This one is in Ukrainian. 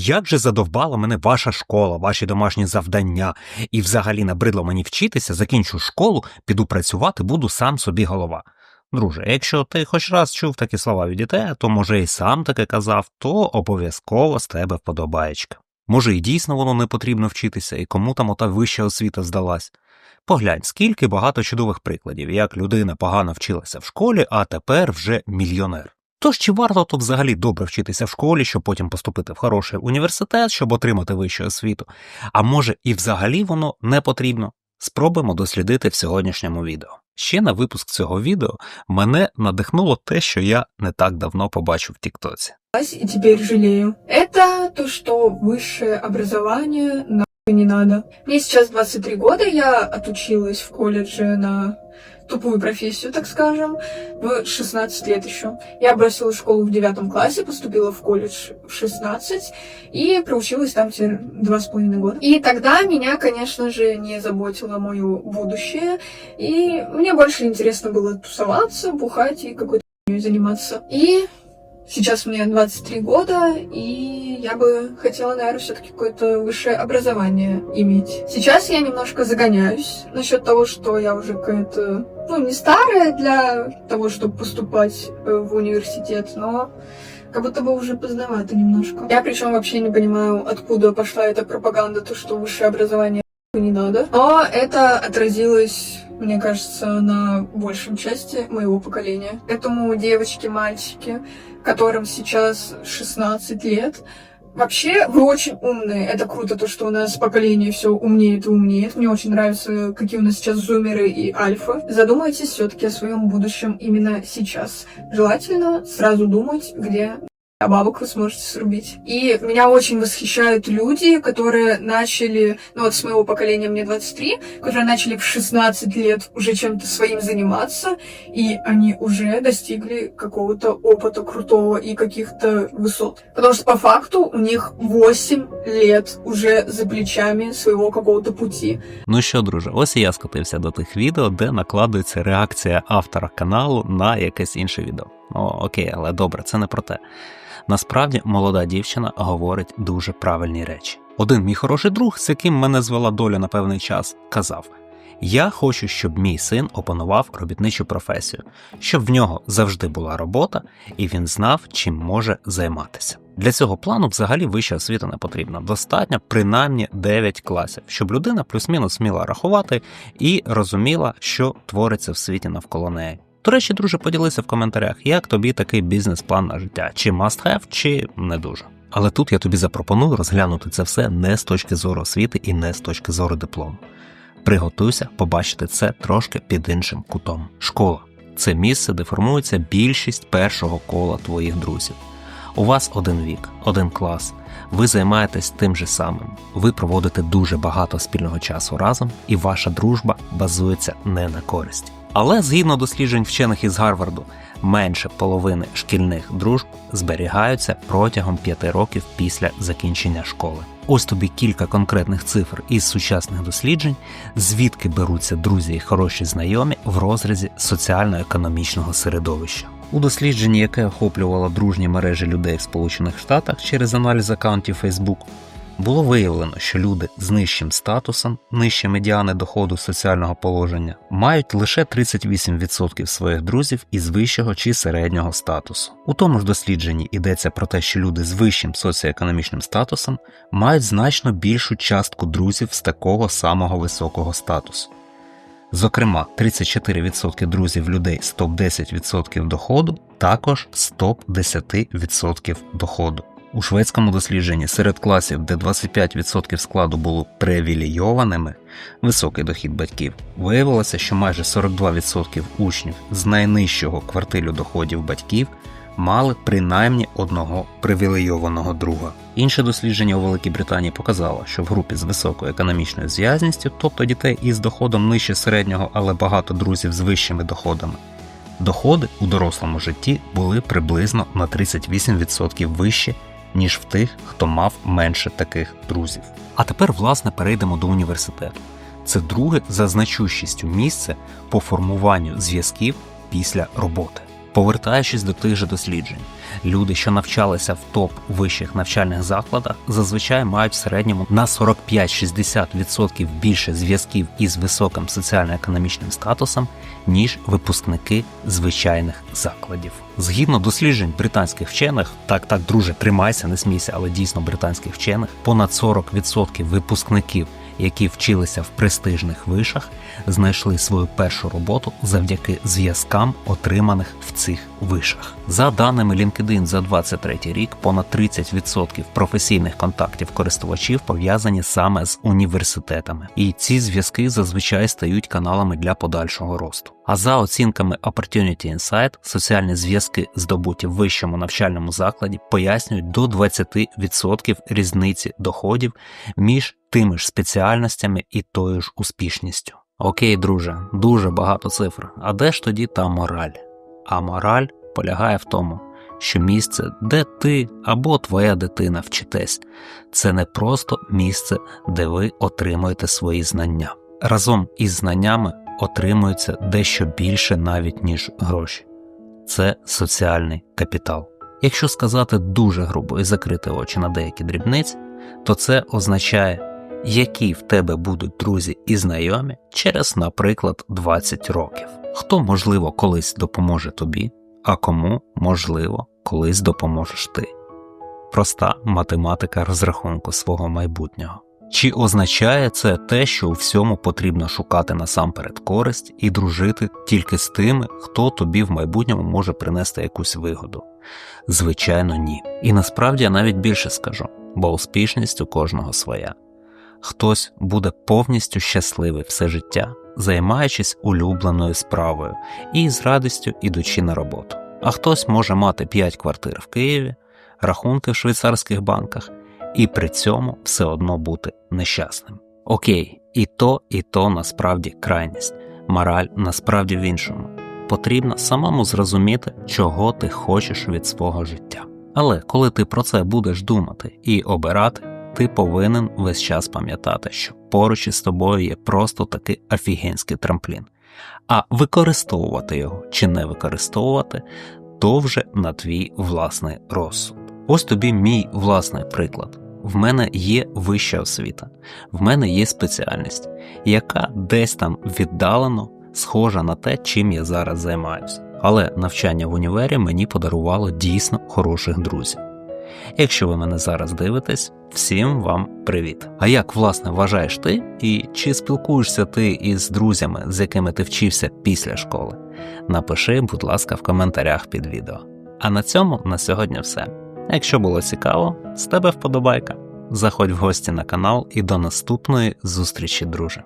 Як же задовбала мене ваша школа, ваші домашні завдання, і взагалі набридло мені вчитися, закінчу школу, піду працювати, буду сам собі голова. Друже, якщо ти хоч раз чув такі слова від дітей, то може і сам таке казав, то обов'язково з тебе вподобаєчка. Може, і дійсно воно не потрібно вчитися, і кому там ота вища освіта здалась. Поглянь, скільки багато чудових прикладів, як людина погано вчилася в школі, а тепер вже мільйонер. Тож чи варто то взагалі добре вчитися в школі, щоб потім поступити в хороший університет, щоб отримати вищу освіту? А може і взагалі воно не потрібно? Спробуємо дослідити в сьогоднішньому відео. Ще на випуск цього відео мене надихнуло те, що я не так давно побачив в Тіктоці. и теперь жалею. Это то, что высшее образование нахуй не надо. Мне сейчас 23 года, я отучилась в колледже на тупую профессию, так скажем, в 16 лет еще. Я бросила школу в девятом классе, поступила в колледж в 16 и проучилась там теперь два с половиной года. И тогда меня, конечно же, не заботило мое будущее, и мне больше интересно было тусоваться, бухать и какой-то заниматься. И Сейчас мне 23 года, и я бы хотела, наверное, все-таки какое-то высшее образование иметь. Сейчас я немножко загоняюсь насчет того, что я уже какая-то, ну, не старая для того, чтобы поступать э, в университет, но как будто бы уже поздновато немножко. Я причем вообще не понимаю, откуда пошла эта пропаганда, то, что высшее образование не надо. Но это отразилось мне кажется, на большем части моего поколения. Этому девочки, мальчики, которым сейчас 16 лет, Вообще, вы очень умные. Это круто, то, что у нас поколение все умнеет и умнеет. Мне очень нравится, какие у нас сейчас зумеры и альфа. Задумайтесь все-таки о своем будущем именно сейчас. Желательно сразу думать, где а бабок вы сможете срубить. И меня очень восхищают люди, которые начали, ну вот с моего поколения мне 23, которые начали в 16 лет уже чем-то своим заниматься, и они уже достигли какого-то опыта крутого и каких-то высот. Потому что по факту у них 8 лет уже за плечами своего какого-то пути. Ну що, друже, ось і я скотився до тих відео, де накладується реакція автора каналу на якесь інше відео. Ну окей, але добре, це не про те. Насправді молода дівчина говорить дуже правильні речі. Один мій хороший друг, з яким мене звела доля на певний час, казав: Я хочу, щоб мій син опанував робітничу професію, щоб в нього завжди була робота, і він знав, чим може займатися. Для цього плану взагалі вища освіта не потрібна. Достатньо принаймні 9 класів, щоб людина плюс-мінус вміла рахувати і розуміла, що твориться в світі навколо неї. До речі, друже, поділися в коментарях, як тобі такий бізнес-план на життя, чи must have, чи не дуже. Але тут я тобі запропоную розглянути це все не з точки зору освіти і не з точки зору диплому. Приготуйся побачити це трошки під іншим кутом. Школа це місце, де формується більшість першого кола твоїх друзів. У вас один вік, один клас. Ви займаєтесь тим же самим. Ви проводите дуже багато спільного часу разом, і ваша дружба базується не на користь. Але згідно досліджень вчених із Гарварду, менше половини шкільних дружб зберігаються протягом п'яти років після закінчення школи. Ось тобі кілька конкретних цифр із сучасних досліджень, звідки беруться друзі і хороші знайомі в розрізі соціально-економічного середовища. У дослідженні, яке охоплювало дружні мережі людей в Сполучених Штатах через аналіз аккаунтів Facebook, було виявлено, що люди з нижчим статусом, нижче медіани доходу соціального положення, мають лише 38% своїх друзів із вищого чи середнього статусу. У тому ж дослідженні йдеться про те, що люди з вищим соціоекономічним статусом мають значно більшу частку друзів з такого самого високого статусу. Зокрема, 34% друзів людей з топ-10% доходу також з топ-10% доходу. У шведському дослідженні серед класів, де 25% складу було привілейованими, високий дохід батьків, виявилося, що майже 42% учнів з найнижчого квартилю доходів батьків мали принаймні одного привілейованого друга. Інше дослідження у Великій Британії показало, що в групі з високою економічною зв'язністю, тобто дітей із доходом нижче середнього, але багато друзів з вищими доходами, доходи у дорослому житті були приблизно на 38% вищі ніж в тих, хто мав менше таких друзів. А тепер, власне, перейдемо до університету. Це друге за значущістю місце по формуванню зв'язків після роботи. Повертаючись до тих же досліджень, люди, що навчалися в топ вищих навчальних закладах, зазвичай мають в середньому на 45-60% більше зв'язків із високим соціально-економічним статусом, ніж випускники звичайних закладів. Згідно досліджень британських вчених, так так, друже, тримайся, не смійся, але дійсно британських вчених, понад 40% випускників які вчилися в престижних вишах, знайшли свою першу роботу завдяки зв'язкам, отриманих в цих вишах. За даними LinkedIn за 23 рік, понад 30% професійних контактів користувачів пов'язані саме з університетами, і ці зв'язки зазвичай стають каналами для подальшого росту. А за оцінками Opportunity Insight, соціальні зв'язки, здобуті в вищому навчальному закладі, пояснюють до 20% різниці доходів між тими ж спеціальностями і тою ж успішністю. Окей, друже, дуже багато цифр. А де ж тоді та мораль? А мораль полягає в тому, що місце, де ти або твоя дитина вчитесь, це не просто місце, де ви отримуєте свої знання. Разом із знаннями отримується дещо більше навіть ніж гроші. Це соціальний капітал. Якщо сказати дуже грубо і закрити очі на деякі дрібниці, то це означає які в тебе будуть друзі і знайомі через, наприклад, 20 років. Хто, можливо, колись допоможе тобі, а кому, можливо, колись допоможеш ти. Проста математика розрахунку свого майбутнього. Чи означає це те, що у всьому потрібно шукати насамперед користь і дружити тільки з тими, хто тобі в майбутньому може принести якусь вигоду? Звичайно, ні. І насправді я навіть більше скажу, бо успішність у кожного своя хтось буде повністю щасливий все життя, займаючись улюбленою справою і з радістю ідучи на роботу. А хтось може мати 5 квартир в Києві, рахунки в швейцарських банках і при цьому все одно бути нещасним. Окей, і то, і то насправді крайність, мораль насправді в іншому. Потрібно самому зрозуміти, чого ти хочеш від свого життя. Але коли ти про це будеш думати і обирати, ти повинен весь час пам'ятати, що поруч із тобою є просто такий офігенський трамплін. А використовувати його чи не використовувати то вже на твій власний розсуд. Ось тобі мій власний приклад. В мене є вища освіта, в мене є спеціальність, яка десь там віддалено схожа на те, чим я зараз займаюся. Але навчання в універі мені подарувало дійсно хороших друзів. Якщо ви мене зараз дивитесь, всім вам привіт! А як власне вважаєш ти і чи спілкуєшся ти із друзями, з якими ти вчився після школи? Напиши, будь ласка, в коментарях під відео. А на цьому на сьогодні все. Якщо було цікаво, з тебе вподобайка. Заходь в гості на канал і до наступної зустрічі, друже.